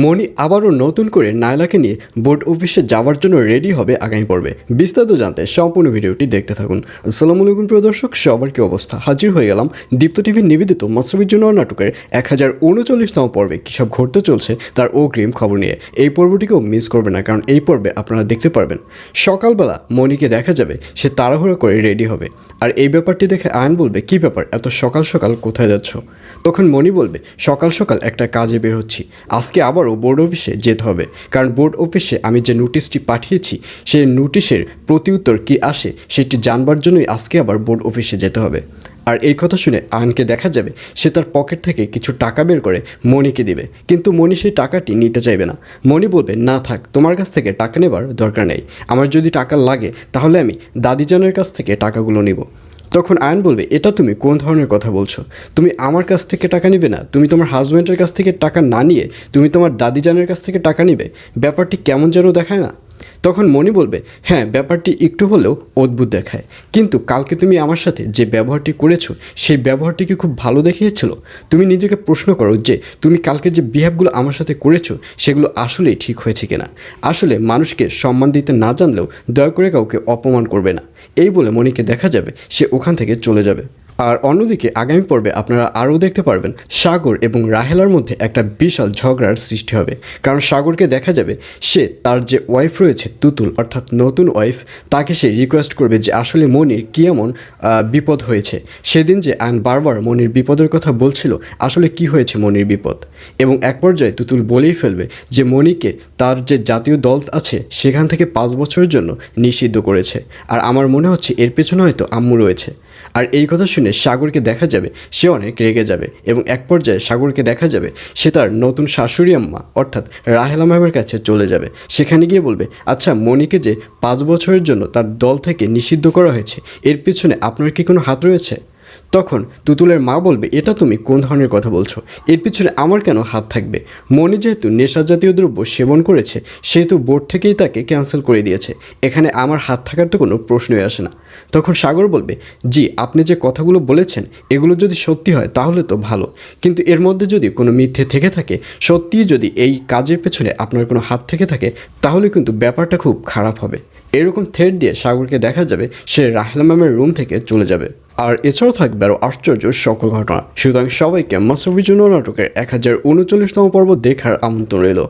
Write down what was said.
মণি আবারও নতুন করে নায়লাকে নিয়ে বোর্ড অফিসে যাওয়ার জন্য রেডি হবে আগামী পর্বে। বিস্তারিত জানতে সম্পূর্ণ ভিডিওটি দেখতে থাকুন। আসসালামু আলাইকুম, প্রিয় দর্শক, সবার কি অবস্থা? হাজির হয়ে গেলাম দীপ্ত টিভির নিবেদিত মাসরুফির জন্য নাটকের এক হাজার উনচল্লিশতম পর্বে। কী সব ঘটতে চলছে তার অগ্রিম খবর নিয়ে। এই পর্বটিকেও মিস করবে না, কারণ এই পর্বে আপনারা দেখতে পারবেন। সকালবেলা মণিকে দেখা যাবে, সে তাড়াহুড়ো করে রেডি হবে। আর এই ব্যাপারটি দেখে আয়ন বলবে, কি ব্যাপার? এত সকাল সকাল কোথায় যাচ্ছ? তখন মণি বলবে, সকাল সকাল একটা কাজে বের হচ্ছি। আজকে আবারও বোর্ড অফিসে যেতে হবে। কারণ বোর্ড অফিসে আমি যে নোটিশটি পাঠিয়েছি, সেই নোটিশের প্রতিউত্তর কি আসে, সেটি জানবার জন্যই আজকে আবার বোর্ড অফিসে যেতে হবে। আর এই কথা শুনে আয়নকে দেখা যাবে, সে তার পকেট থেকে কিছু টাকা বের করে মণিকে দিবে। কিন্তু মণি সেই টাকাটি নিতে চাইবে না। মণি বলবে, না থাক, তোমার কাছ থেকে টাকা নেবার দরকার নেই। আমার যদি টাকা লাগে, তাহলে আমি দাদিজানের কাছ থেকে টাকাগুলো নিব। তখন আয়ন বলবে, এটা তুমি, কোন ধরনের কথা বলছো? তুমি আমার কাছ থেকে টাকা নিবে না? তুমি তোমার হাজব্যান্ডের কাছ থেকে টাকা না নিয়ে তুমি তোমার দাদিজানের কাছ থেকে টাকা নিবে? ব্যাপারটি কেমন যেন দেখায় না? তখন মণি বলবে হ্যাঁ ব্যাপারটি একটু হলেও অদ্ভুত দেখায়। কিন্তু কালকে তুমি আমার সাথে যে ব্যবহারটি করেছ, সেই ব্যবহারটি কি খুব ভালো দেখিয়েছিল? তুমি নিজেকে প্রশ্ন করো যে, তুমি কালকে যে বিহেভগুলো আমার সাথে করেছ, সেগুলো আসলেই ঠিক হয়েছে কিনা? আসলে মানুষকে সম্মান দিতে না জানলেও দয়া করে কাউকে অপমান করবে না। এই বলে মণিকে দেখা যাবে, সে ওখান থেকে চলে যাবে। আর অন্যদিকে আগামী পর্বে আপনারা আরও দেখতে পারবেন সাগর এবং রাহেলার মধ্যে একটা বিশাল ঝগড়ার সৃষ্টি হবে। কারণ সাগরকে দেখা যাবে, সে তার যে ওয়াইফ রয়েছে, তুতুল, অর্থাৎ নতুন ওয়াইফ তাকে সে রিকোয়েস্ট করবে যে আসলে মনির কী এমন বিপদ হয়েছে। সেদিন যে আইন বারবার মনির বিপদের কথা বলছিল, আসলে কি হয়েছে মনির বিপদ? এবং এক পর্যায়ে তুতুল বলেই ফেলবে যে মনিকে তার যে জাতীয় দল আছে, সেখান থেকে পাঁচ বছরের জন্য নিষিদ্ধ করেছে। আর আমার মনে হচ্ছে এর পেছনে হয়তো আম্মু রয়েছে। আর এই কথা শুনে সাগরকে দেখা যাবে সে অনেক রেগে যাবে এবং এক পর্যায়ে সাগরকে দেখা যাবে সে তার নতুন শাশুড়ি আম্মা, অর্থাৎ রাহেলা ম্যামের কাছে চলে যাবে। সেখানে গিয়ে বলবে আচ্ছা মনিকে যে পাঁচ বছরের জন্য তার দল থেকে নিষিদ্ধ করা হয়েছে, এর পিছনে আপনার কি কোনো হাত রয়েছে? তখন তুতুলের মা বলবে, এটা তুমি কোন ধরনের কথা বলছো? এর পিছনে আমার কেন হাত থাকবে? মনি যেহেতু নেশা জাতীয় দ্রব্য সেবন করেছে, সেহেতু বোর্ড থেকেই তাকে ক্যান্সেল করে দিয়েছে। এখানে আমার হাত থাকার তো কোনো প্রশ্নই আসে না। তখন সাগর বলবে, জি, আপনি যে কথাগুলো বলেছেন, এগুলো যদি সত্যি হয় তাহলে তো ভালো। কিন্তু এর মধ্যে যদি কোনো মিথ্যে থেকে থাকে, সত্যিই যদি এই কাজের পেছনে আপনার কোনো হাত থেকে থাকে, তাহলে কিন্তু ব্যাপারটা খুব খারাপ হবে। এরকম থ্রেড দিয়ে সাগরকে দেখা যাবে, সে রাহেলা ম্যামের রুম থেকে চলে যাবে। আর এছাড়াও থাকবে আরও আশ্চর্য সকল ঘটনা। সুতরাং সবাইকে মাসরফি জন্য নাটকের এক হাজার উনচল্লিশতম পর্ব দেখার আমন্ত্রণ রইল।